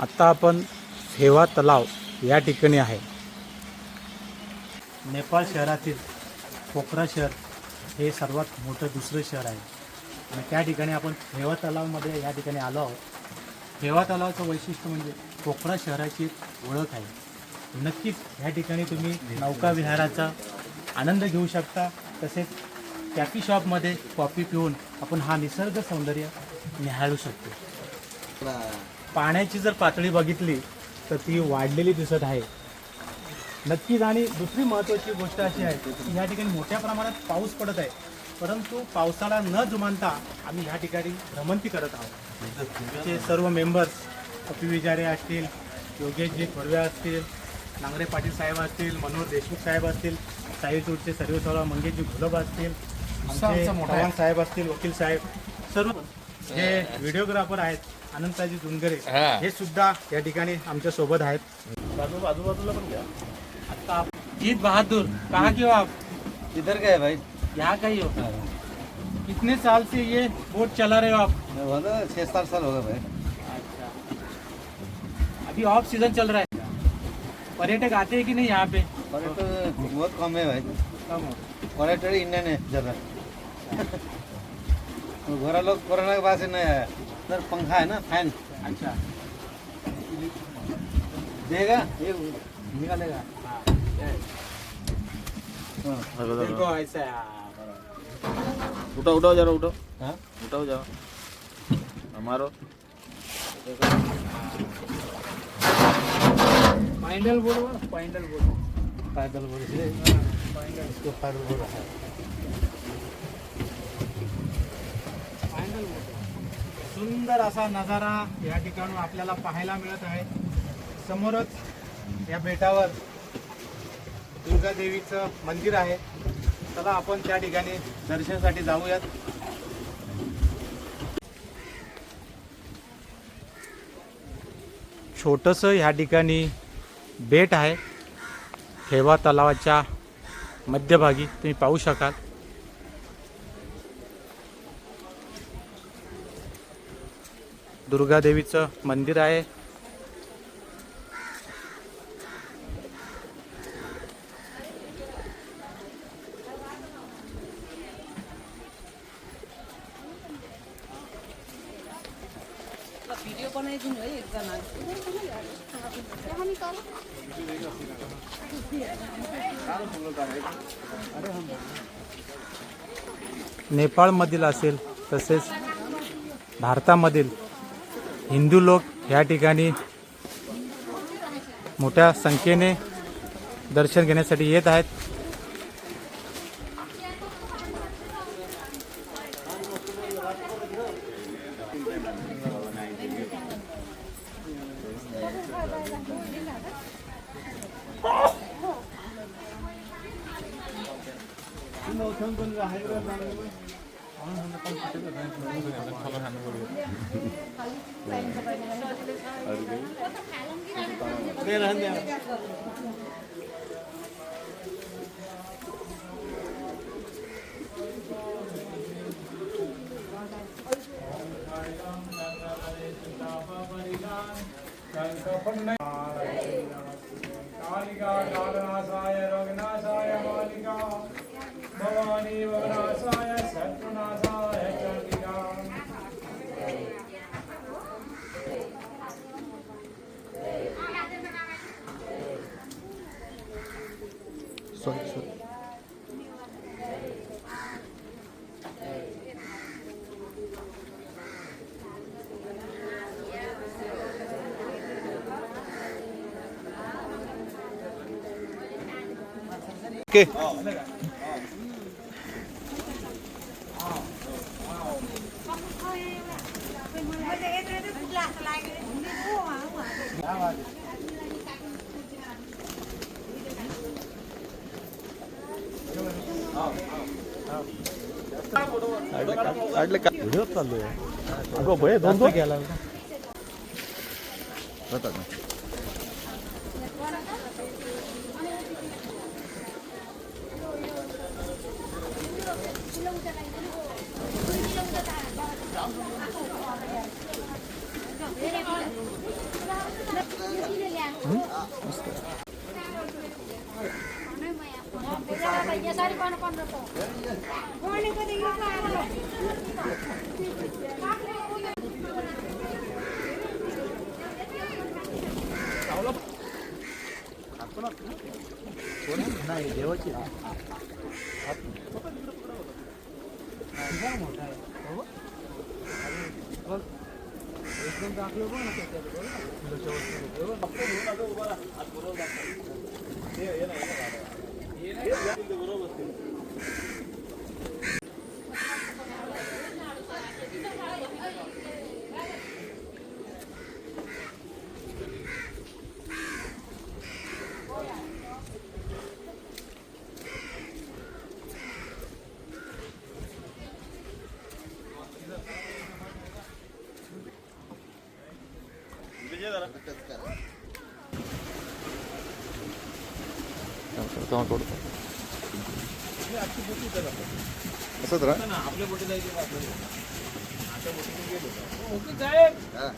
आत्ता आपण सेवा तलाव या ठिकाणी आहे. नेपाळ शहरातील पोखरा शहर हे सर्वात मोठं दुसरं शहर आहे. आणि त्या ठिकाणी आपण सेवा तलावमध्ये या ठिकाणी आलो आहोत. हेवा तलावाचं वैशिष्ट्य म्हणजे कोकणा शहराची एक ओळख आहे. नक्कीच ह्या ठिकाणी तुम्ही नौका विहाराचा आनंद घेऊ शकता. तसेच कॅफी शॉपमध्ये कॉफी पिऊन आपण हा निसर्ग सौंदर्य निहाळू शकतो. पाण्याची जर पातळी बघितली तर ती वाढलेली दिसत आहे. नक्कीच आणि दुसरी महत्त्वाची गोष्ट अशी आहे की या ठिकाणी मोठ्या प्रमाणात पाऊस पडत आहे. परंतु पावसाला न जुमानता आम्ही ह्या ठिकाणी भ्रमंती करत आहोत. आमचे सर्व मेंबर्स कपी विजारे असतील योगेशजी थोडवे असतील नांगरे पाटील साहेब असतील मनोहर देशमुख साहेब असतील साई टूटचे सर्वेसर्वा मंगेशजी घुलब असतील आमचे चव्हाण साहेब असतील वकील साहेब सर्व जे व्हिडिओग्राफर आहेत अनंताजी जुनगरे हे. सुद्धा या ठिकाणी आमच्यासोबत आहेत. बाजू आजूबाजूला पण घ्या. आता जीत बहादुर कहाँ के हो आप. इधर है भाई? यहाँ का ही हो। कितने साल से ये बोट चला रहे हो आप? वो तो छः सात साल होगा भाई। अच्छा। अभी ऑफ़ सीज़न चल रहा है। पर्यटक आते हैं कि नहीं यहाँ पे? पर्यटक बहुत कम है भाई। कम पर्यटक इंडियन है ज़्यादा। तो घोड़ा लोग कोरोना के बाद से नहीं आया सर पंखा है ना फ़ैन। अच्छा। देगा? ये निकालेगा। हाँ हाँ। देखो ऐसा बराबर। उठाओ उठाओ जरा उठाओ। हाँ? उठाओ जरा। हमारो पैंडल बोलो पैंडल बोलो। पैदल बोल। से पैंडल। इसको पैदल बोल। रहा है पैंडल बोलो। सुंदर असा नजारा या ठिकाणून आपल्याला पाहायला मिळत आहे. समोरच या बेटावर दुर्गादेवीचं मंदिर आहे. चला आपण त्या ठिकाणी दर्शनासाठी जाऊयात. छोटंसं ह्या ठिकाणी बेट आहे. ठेवा तलावाच्या मध्यभागी तुम्ही पाहू शकाल. दुर्गादेवीचं मंदिर आहे. भिडियो बनाइदिनु है एकजना नेपाळमधील असेल तसेच भारतामधील हिंदू लोक या ठिकाणी मोठ्या संख्येने दर्शन घेण्यासाठी येत आहेत. 네, 네, 네. कालिका कालनाशाय रोगनाशाय मालिका भवानी वनाशाय शत्रुनाशाय Chandika sorry 오케이. nước là lửa. Anh có bế đón thuốc. Rất tận. नाही देवाची बरोबर असंच राहा. आपल्या बोटीला हा.